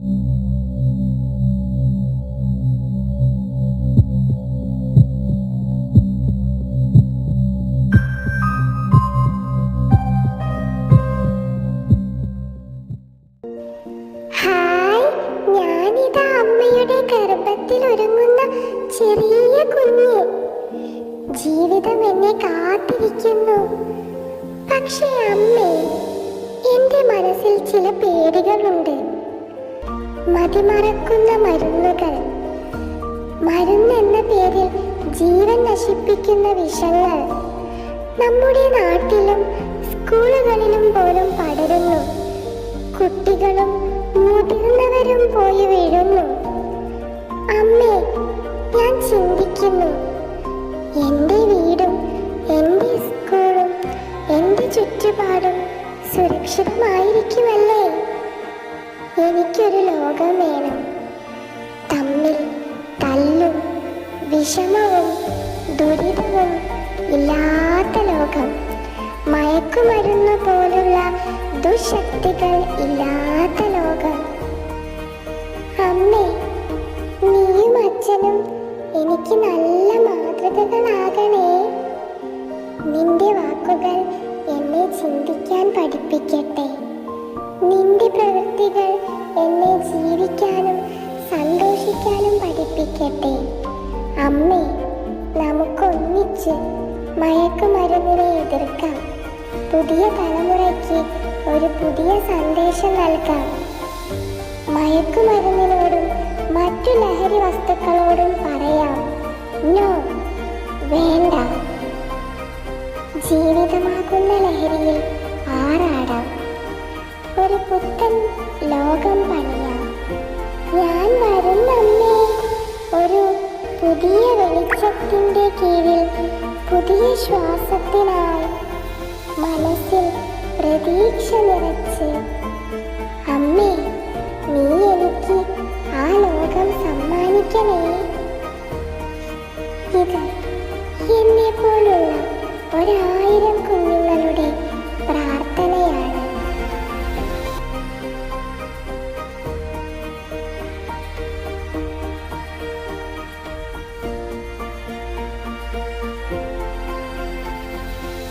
ഗർഭത്തിൽ ചെറിയ കുഞ്ഞ്. ജീവിതം എന്നെ കാത്തിരിക്കുന്നു. പക്ഷേ അമ്മേ എന്റെ മനസ്സിൽ ചില പേടികളുണ്ട്. മതിമറക്കുന്ന മരുന്നുകൾ. മരുന്ന് എന്ന പേരിൽ ജീവൻ നശിപ്പിക്കുന്ന വിഷങ്ങൾ നമ്മുടെ നാട്ടിലും സ്കൂളുകളിലും പോലും പടരുന്നു. കുട്ടികളും മുതിർന്നവരും പോയി വീഴുന്നു. അമ്മേ ഞാൻ ചിന്തിക്കുന്നു. എന്റെ വീടും എന്റെ സ്കൂളും എന്റെ ചുറ്റുപാടും സുരക്ഷിതമായിരിക്കുമല്ലേ? എനിക്കൊരു ലോകം വേണം. തമ്മിൽ തല്ലും വിഷമവും ദുരിതവും ഇല്ലാത്ത ലോകം. മയക്കുമരുന്ന് പോലുള്ള ദുശക്തികൾ ഇല്ലാത്ത ലോകം. അമ്മേ നീയും അച്ഛനും എനിക്ക് നല്ല മാതൃകകളാകണേ. നിന്റെ വാക്കുകൾ പഠിപ്പിക്കട്ടെ അമ്മേ നമുക്കൊന്നിച്ച് മയക്കുമരുന്നിനെ എതിർക്കാം. പുതിയ തലമുറയ്ക്ക് ഒരു പുതിയ സന്ദേശം നൽകാം. മയക്കുമരുന്നിനോടും മറ്റു ലഹരി വസ്തുക്കളോടും പറയാം നോ വേണ്ട. ജീവിതമാകുന്ന ലഹരിയിൽ ആറാടാം. ഒരു പുത്തൻ ലോകം പുതിയ വെളിച്ചത്തിന്റെ കീഴിൽ പുതിയ ശ്വാസത്തിനായി മനസ്സിൽ പ്രതീക്ഷ നിറച്ച് അമ്മേ നീ എനിക്ക് ആ ലോകം സമ്മാനിക്കണേ. ഇത്